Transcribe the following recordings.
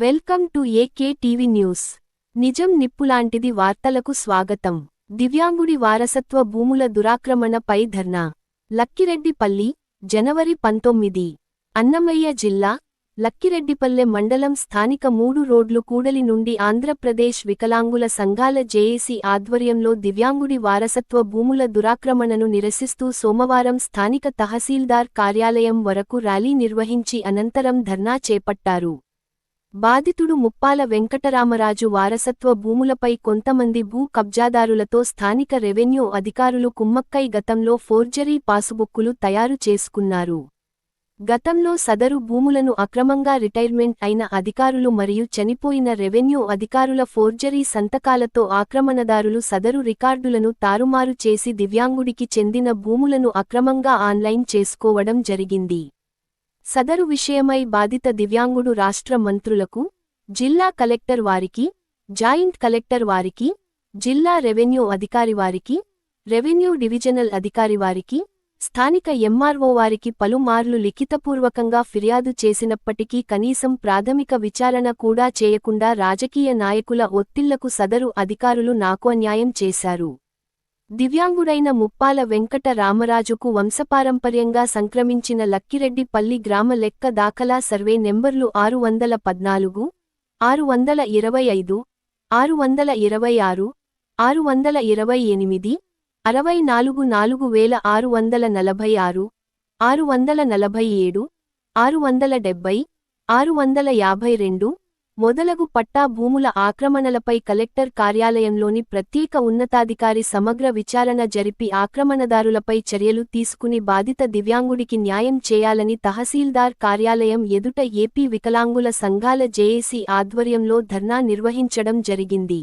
Welcome to AK TV news నిజం నిప్పులాంటిది వార్తలకు స్వాగతం. దివ్యాంగుడి వారసత్వ భూముల దురాక్రమణపై ధర్నా. లక్కిరెడ్డిపల్లి జనవరి పంతొమ్మిది. అన్నమయ్య జిల్లా లక్కిరెడ్డిపల్లె మండలం స్థానిక మూడు రోడ్లు కూడలి నుండి ఆంధ్రప్రదేశ్ వికలాంగుల సంఘాల జేఏసీ ఆధ్వర్యంలో దివ్యాంగుడి వారసత్వ భూముల దురాక్రమణను నిరసిస్తూ సోమవారం స్థానిక తహసీల్దార్ కార్యాలయం వరకు ర్యాలీ నిర్వహించి అనంతరం ధర్నా చేపట్టారు. బాధితుడు ముప్పాల వెంకటరామరాజు వారసత్వ భూములపై కొంతమంది భూ కబ్జాదారులతో స్థానిక రెవెన్యూ అధికారులు కుమ్మక్కై గతంలో ఫోర్జరీ పాసుబుక్కులు తయారు చేసుకున్నారు. గతంలో సదరు భూములను అక్రమంగా రిటైర్మెంట్ అయిన అధికారులు మరియు చనిపోయిన రెవెన్యూ అధికారుల ఫోర్జరీ సంతకాలతో ఆక్రమణదారులు సదరు రికార్డులను తారుమారు చేసి దివ్యాంగుడికి చెందిన భూములను అక్రమంగా ఆన్లైన్ చేసుకోవడం జరిగింది. సదరు విషయమై బాధిత దివ్యాంగుడు రాష్ట్ర మంత్రులకు జిల్లా కలెక్టర్ వారికి జాయింట్ కలెక్టర్ వారికి జిల్లా రెవెన్యూ అధికారి వారికి రెవెన్యూ డివిజనల్ అధికారి వారికి స్థానిక ఎంఆర్ఓ వారికి పలుమార్లు లిఖితపూర్వకంగా ఫిర్యాదు చేసినప్పటికీ కనీసం ప్రాథమిక విచారణ కూడా చేయకుండా రాజకీయ నాయకుల ఒత్తిళ్ళకు సదరు అధికారులు నాకు అన్యాయం చేశారు. దివ్యాంగుడైన ముప్పాల వెంకట రామరాజుకు వంశపారంపర్యంగా సంక్రమించిన లక్కిరెడ్డిపల్లి గ్రామ లెక్క దాఖలా సర్వే నెంబర్లు ఆరు వందల పద్నాలుగు ఆరు వందల ఇరవై ఐదు ఆరు వందల ఇరవై ఆరు ఆరు వందల ఇరవై ఎనిమిది అరవై నాలుగు నాలుగు వేల ఆరు వందల నలభై ఆరు ఆరు వందల నలభై ఏడు ఆరు వందల డెబ్బై ఆరు వందల యాభై రెండు మొదలగు పట్టా భూముల ఆక్రమణలపై కలెక్టర్ కార్యాలయంలోని ప్రత్యేక ఉన్నతాధికారి సమగ్ర విచారణ జరిపి ఆక్రమణదారులపై చర్యలు తీసుకుని బాధిత దివ్యాంగుడికి న్యాయం చేయాలని తహసీల్దార్ కార్యాలయం ఎదుట ఏపీ వికలాంగుల సంఘాల జేఏసీ ఆధ్వర్యంలో ధర్నా నిర్వహించడం జరిగింది.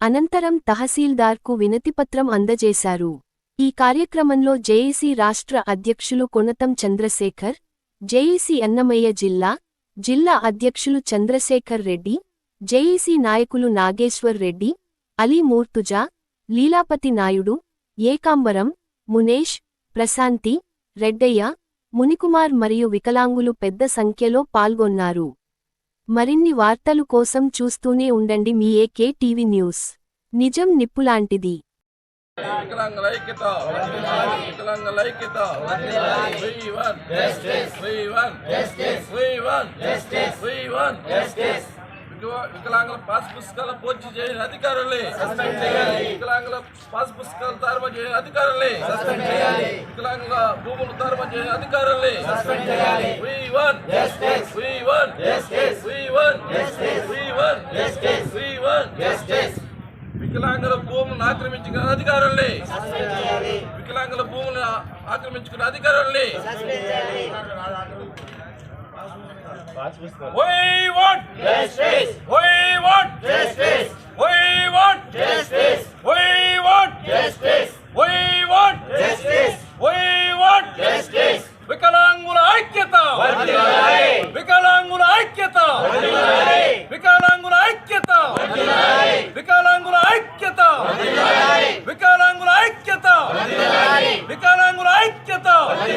అనంతరం తహసీల్దార్కు వినతిపత్రం అందజేశారు. ఈ కార్యక్రమంలో జేఏసీ రాష్ట్ర అధ్యక్షులు కొనతం చంద్రశేఖర్ జేఏసీ అన్నమయ్య జిల్లా జిల్లా అధ్యక్షులు చంద్రశేఖర్ రెడ్డి జేఈసీ నాయకులు నాగేశ్వర్ రెడ్డి అలీ మూర్తుజా లీలాపతి నాయుడు ఏకాంబరం మునేష్ ప్రశాంతి రెడ్డయ్య మునికుమార్ మరియు వికలాంగులు పెద్ద సంఖ్యలో పాల్గొన్నారు. మరిన్ని వార్తలు కోసం చూస్తూనే ఉండండి మీ ఏకే టీవీ న్యూస్. నిజం నిప్పులాంటిది. వికలాంగుల ఐక్యత వికలాంగుల ఐక్యత వికలాంగుల పాస్ పుస్తకాల పూర్తి చేయని అధికారుల్ని. వికలాంగుల పాస్ పుస్తకాలు తారుమ చేయని అధికారుల్ని. వికలాంగుల భూములు తారుమ చేయని అధికారుల్ని. We want justice. We want justice. We want justice. We want justice. We want justice. వికలాంగుల భూములను ఆక్రమించుకున్న అధికారుల్ని వికలాంగుల భూములను ఆక్రమించుకున్న అధికారుల్ని We want justice. We want justice. We want justice. We want justice. We want justice. We want justice. వికలాంగుల ఐక్యత వికలాంగుల ఐక్యత వికలాంగుల ఐక్యత వికలాంగుల ఐక్యత వికలాంగుల ఐక్యత వికలాంగుల ఐక్యత We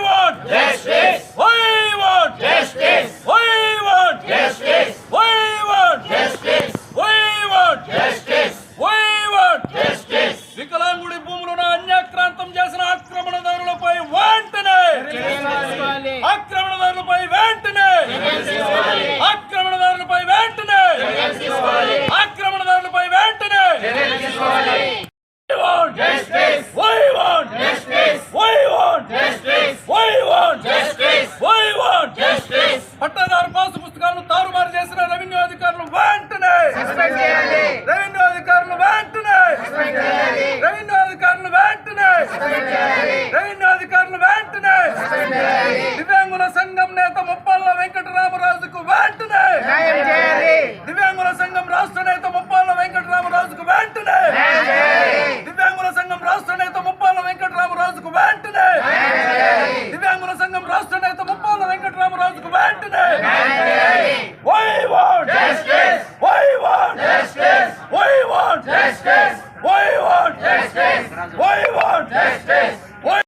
want justice. We want justice. We want justice. We want justice. We want justice. We want justice. వికలాంగుడి భూములను అన్యాక్రాంతం చేసిన ఆక్రమణదారులపై వెంటనే ఆక్రమణదారులపై వెంటనే பட்டதாரி